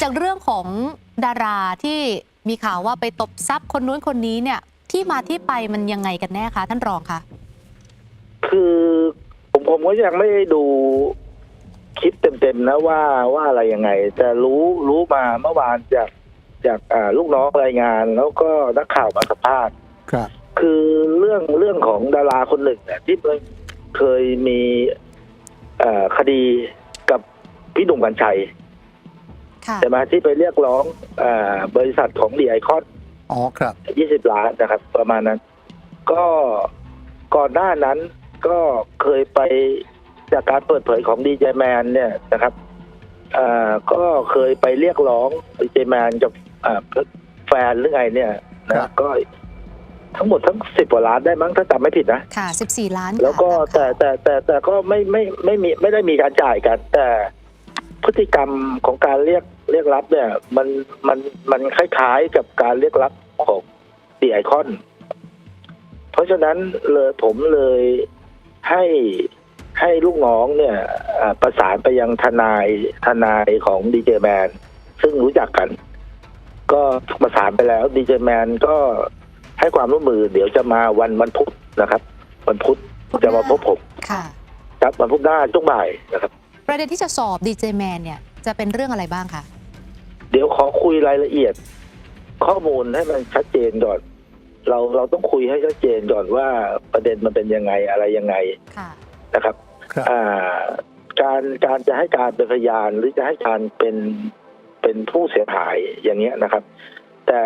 จากเรื่องของดาราที่มีข่าวว่าไปตบทรัพย์คนนู้นคนนี้เนี่ยที่มาที่ไปมันยังไงกันแน่คะท่านรองคะคือผมผมก็ยังไม่ได้ดูคลิปเต็มๆนะว่าว่าอะไรยังไง แต่รู้รู้มาเมื่อวานจากจากอ่าลูกน้องรายงาน แล้วก็นักข่าวมาสัมภาษณ์ครับ คือเรื่องเรื่องของดาราคนหนึ่งเนี่ยที่เคยมีเอ่อคดีกับพี่หนุ่มกัญชัยค่ะ ใช่ไหมที่ไปเรียกร้องเอ่อบริษัทของดีไอคอนอ๋อครับยี่สิบล้านนะครับ ประมาณนั้น ก็ก่อนหน้านั้นก็เคยไปจากการเปิดเผยของดีเจแมนเนี่ยนะครับอ่าก็เคยไปเรียกร้องดีเจแมนกับอ่าแฟนหรือไงเนี่ยครันะบก็ทั้งหมดทั้งสิบกว่าล้านได้มั้งถ้าจำไม่ผิดนะ ค่ะ14ล้านค่ะแล้วก็ามแต่ข่าวแต่แต่แต่ก็ไม่ไม่ไม่มีไม่ได้มีการจ่ายกัน แต่ พฤติกรรมของการเรียกเรียกรับเนี่ย มันมันมันคล้ายๆกับการเรียกรับของดีไอคอน เพราะฉะนั้นเลยผมเลยให้ให้ลูกน้องเนี่ยอ่าประสานไปยังทนายทนายของดีเจแมนซึ่งรู้จักกัน ก็ประสานไปแล้วดีเจแมนก็ให้ความร่วมมือ เดี๋ยวจะมาวันวันพุธนะครับ วันพุธจะมาพบผมค่ะครับวันพุธหน้าช่วงบ่ายนะครับ ประเด็นที่จะสอบดีเจแมนเนี่ยจะเป็นเรื่องอะไรบ้างคะเดี๋ยวขอคุยรายละเอียด ข้อมูลให้มันชัดเจนก่อน เราเราต้องคุยให้ชัดเจนก่อนว่าประเด็นมันเป็นยังไงอะไรยังไงค่ะ นะครับครับ อ่าการการจะให้การเป็นพยานหรือจะให้การเป็นเป็นผู้เสียหายอย่างเงี้ยนะครับ แต่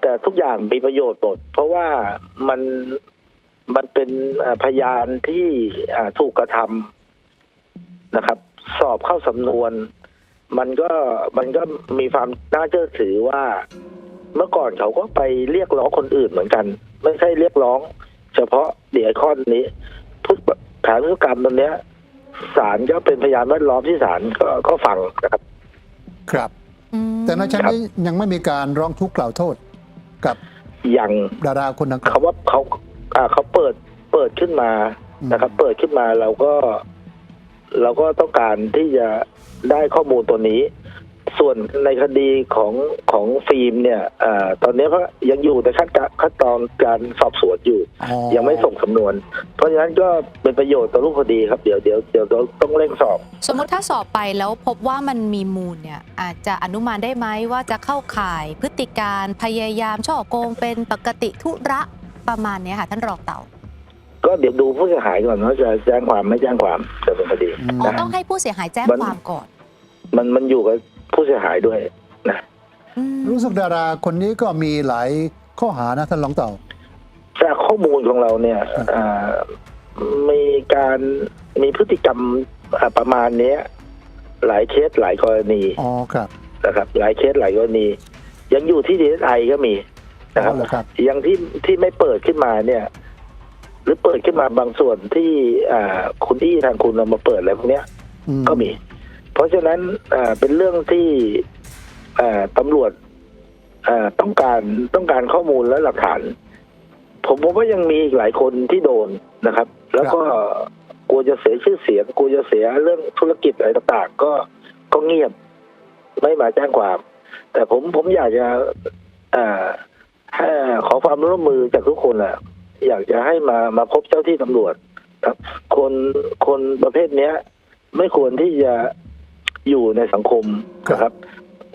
แต่ทุกอย่างมีประโยชน์หมดเพราะว่ามันมันเป็นอ่าพยานที่อ่าถูกกระทำนะครับ สอบเข้าสำนวน มันก็มันก็มีความน่าเชื่อถือว่า เมื่อก่อนเขาก็ไปเรียกร้องคนอื่นเหมือนกัน ไม่ใช่เรียกร้อง เฉพาะเดียคอนนี้พุทธฐานพฤติกรรมตรงเนี้ยศาลก็เป็นพยานแวดล้อมที่ศาลก็ก็ฟังนะครับ ครับอืมแต่ในชั้นนี้ยังไม่มีการร้องทุกข์กล่าวโทษ กับอย่างดาราคนดังกล่าวเขาว่าเขาอ่าเขาเปิดเปิดขึ้นมาอืมนะครับ เปิดขึ้นมาเราก็ เราก็ต้องการที่จะได้ข้อมูลตัวนี้ ส่วนในคดีของของฟิล์มเนี่ยอาตอนนี้ก็ยังอยู่ในขั้นการขั้นตอนการสอบสวนอยู่อ๋อยังไม่ส่งสำนวน เพราะฉะนั้นก็เป็นประโยชน์ต่อรูปคดีครับเดี๋ยวเดี๋ยวเดี๋ยวเราต้องเร่งสอบ สมมติถ้าสอบไปแล้วพบว่ามันมีมูลเนี่ยอาจจะอนุมานได้ไหมว่าจะเข้าข่ายพฤติการพยายามช่อโกงเป็นปกติธุระประมาณเนี้ยค่ะท่านรองเต่า ก็เดี๋ยวดูผู้เสียหายก่อนว่าจะแจ้งความไม่แจ้งความจะเป็นคดีอืมอ๋อนะต้องให้ผู้เสียหายแจ้งมันความก่อนมันมันอยู่กับผู้เสียหายด้วยนะอืมรู้สึกดาราคนนี้ก็มีหลายข้อหานะท่านรองเต่า จากข้อมูลของเราเนี่ยครับอ่ามีการมีพฤติกรรมอ่าประมาณเนี้ย หลายเคสหลายกรณีอ๋อครับนะครับ หลายเคสหลายกรณี ยังอยู่ที่ดีเอสไอก็มีนะครับอ๋อเหรอครับยังที่ที่ไม่เปิดขึ้นมาเนี่ย หรือเปิดขึ้นมาบางส่วนที่อ่าคุณที่ทางคุณเอามาเปิดอะไรพวกเนี้ยอืมก็มี เพราะฉะนั้นอ่าเป็นเรื่องที่อ่าตำรวจอ่าต้องการต้องการข้อมูลและหลักฐาน ผมผมว่ายังมีอีกหลายคนที่โดนนะครับ แล้วก็กลัวจะเสียชื่อเสียงกลัวจะเสียเรื่องธุรกิจอะไรต่างๆ ก็ก็เงียบ ไม่มาแจ้งความ แต่ผมผมอยากจะอ่าให้ขอความร่วมมือจากทุกคนแหละ อยากจะให้มามาพบเจ้าที่ตำรวจครับ คนคนประเภทเนี้ย ไม่ควรที่จะอยู่ในสังคมนะครับ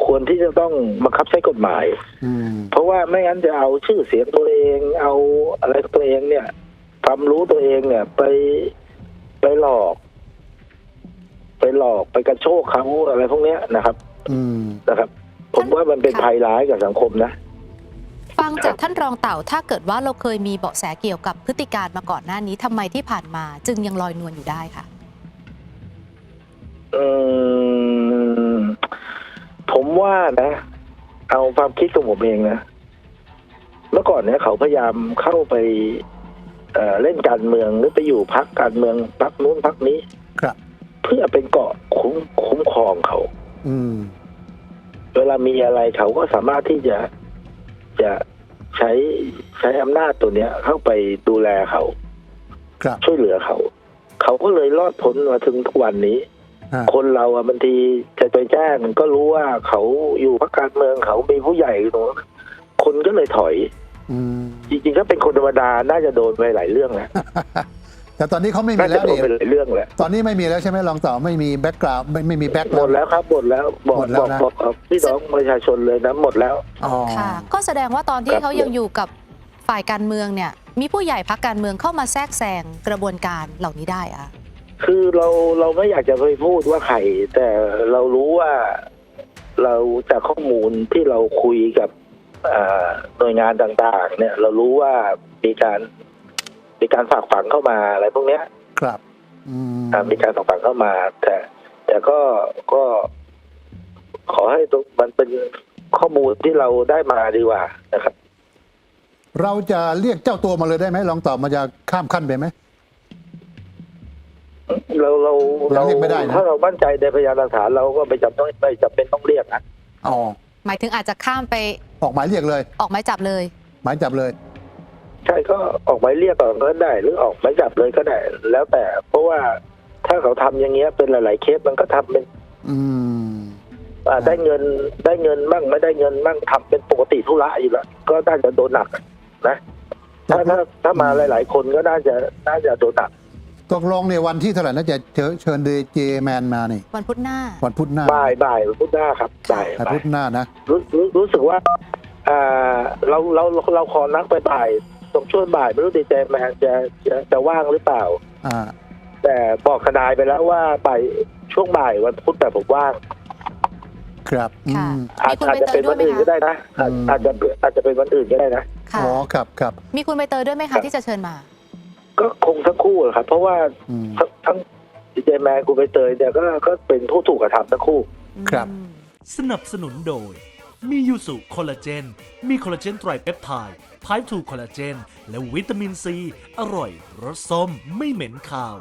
ควรที่จะต้องบังคับใช้กฎหมายอืมเพราะว่าไม่งั้นจะเอาชื่อเสียงตัวเอง เอาอะไรตัวเองเนี่ยความรู้ตัวเองเนี่ย ไปไปหลอก ไปหลอกไปกระโชกเขาอะไรพวกเนี้ยนะครับ อืมนะครับ ผมว่ามันเป็นค่ะภัยร้ายกับสังคมนะ ฟังจากท่านรองเต่าถ้าเกิดว่าเราเคยมีเบาะแสเกี่ยวกับพฤติการมาก่อนหน้านี้ทำไมที่ผ่านมาจึงยังลอยนวลอยู่ได้ค่ะอืมผมว่านะ เอาความคิดของผมเองนะเมื่อก่อนเนี่ยเขาพยายามเข้าไปเอ่อเล่นการเมืองหรือไปอยู่พักการเมืองพักนู้นพักนี้ครับ เพื่อเป็นเกราะคุ้มคุ้มครองเขา อืม เวลามีอะไรเขาก็สามารถที่จะจะ ใช้ใช้อำนาจตัวเนี้ย เข้าไปดูแลเขา ครับ ช่วยเหลือเขา เขาก็เลยรอดพ้นมาถึงทุกวันนี้ ฮะ คนเราอะบางทีจะไปแจ้งก็รู้ว่าเขาอยู่พักการเมืองเขามีผู้ใหญ่อยู่ตรงนั้นคนก็เลยถอย อืม จริงๆถ้าเป็นคนธรรมดาน่าจะโดนไปหลายเรื่องแล้ว แต่ตอนนี้เขาไม่มีน่าแล้จะวโดนนี่ไปหลายเรื่องแล้วตอนนี้ไม่มีแล้วใช่ไหมลองต่อไม่มีแบ็กกราวด์ไม่ไม่มีแบ็กหมดแล้วครับหมดแล้วบอกหมดแล้บวอกนะบอกกับพี่น้องประชาชนเลยนะหมดแล้วอ๋อค่ะ ก็แสดงว่าตอนที่ครับเขายังอยู่กับฝ่ายการเมืองเนี่ย มีผู้ใหญ่พักการเมืองเข้ามาแทรกแซงกระบวนการเหล่านี้ได้อะคือเราเราไม่อยากจะไปพูดว่าใครแต่เรารู้ว่าเราจากข้อมูลที่เราคุยกับอ่าหน่วยงานต่าง ๆ เนี่ย เรารู้ว่ามีการ มีการฝากฝังเข้ามาอะไรพวกเนี้ยครับอืมอ่ามีการฝากฝังเข้ามา แต่ แต่ก็ก็ ขอให้ตรงมันเป็นข้อมูลที่เราได้มาดีกว่านะครับ เราจะเรียกเจ้าตัวมาเลยได้ไหมลองตอบมันจะข้ามขั้นไปไหมเราเราเราเรียกไม่ได้นะถ้าเรามั่นใจในพยานหลักฐานเราก็ไม่จำต้องไม่จำเป็นต้องเรียกนะอ๋อหมายถึงอาจจะข้ามไปออกหมายเรียกเลย ออกหมายจับเลย หมายจับเลย ใช่ก็ออกหมายเรียกก่อนก็ได้ หรือออกหมายจับเลยก็ได้ แล้วแต่ เพราะว่าถ้าเขาทำอย่างเงี้ยเป็นหลาย ๆ เคสมันก็ทำเป็น อืมอ่าได้เงินได้เงินบ้างไม่ได้เงินบ้างทำเป็นปกติธุระอยู่แล้วก็น่าจะโดนหนักนะถ้าถ้าถ้ามาหลาย ๆ คนก็น่าจะน่าจะโดนหนักตกลงในวันที่เท่าไหร่น่าจะเชิญเชิญเดเจแมนมานี่ วันพุธหน้า วันพุธหน้าบ่ายบ่ายพุธหน้าครับบ่ายวันบ่าพุยธหน้านะรู้รู้รู้สึกว่าอ่าเราเราเราขอนักไปบ่าย ตรงช่วงบ่ายไม่รู้ดีเจแมนจะจะจะว่างหรือเปล่า อ่า แต่บอกทนายไปแล้วว่าไปช่วงบ่ายวันพุธแต่ผมว่างครับอืค่ะมอาจมีคุณอาจใบจะเตเป็ยนด้ววัยนไหมอื่นก็คะได้นะอาจอืมอาจจะอาจจะเป็นวันอื่นก็ได้นะ ค่ะอ๋อครับครับมีคุณใบเตยด้วยไหมครัคะบที่จะเชิญมา ก็คงทั้งคู่อะครับ เพราะว่าอืม ทั้งทั้งดีเจแมนกูไปเตยเนี่ยก็ก็เป็นผู้ถูกกระทำทั้งคู่ ครับอืมสนับสนุนโดย มียูสุคอลลาเจน มีคอลลาเจนไตรเปปไทด์ไพร์ทูคอลลาเจน และวิตามินซี อร่อย รสส้ม ไม่เหม็นคาว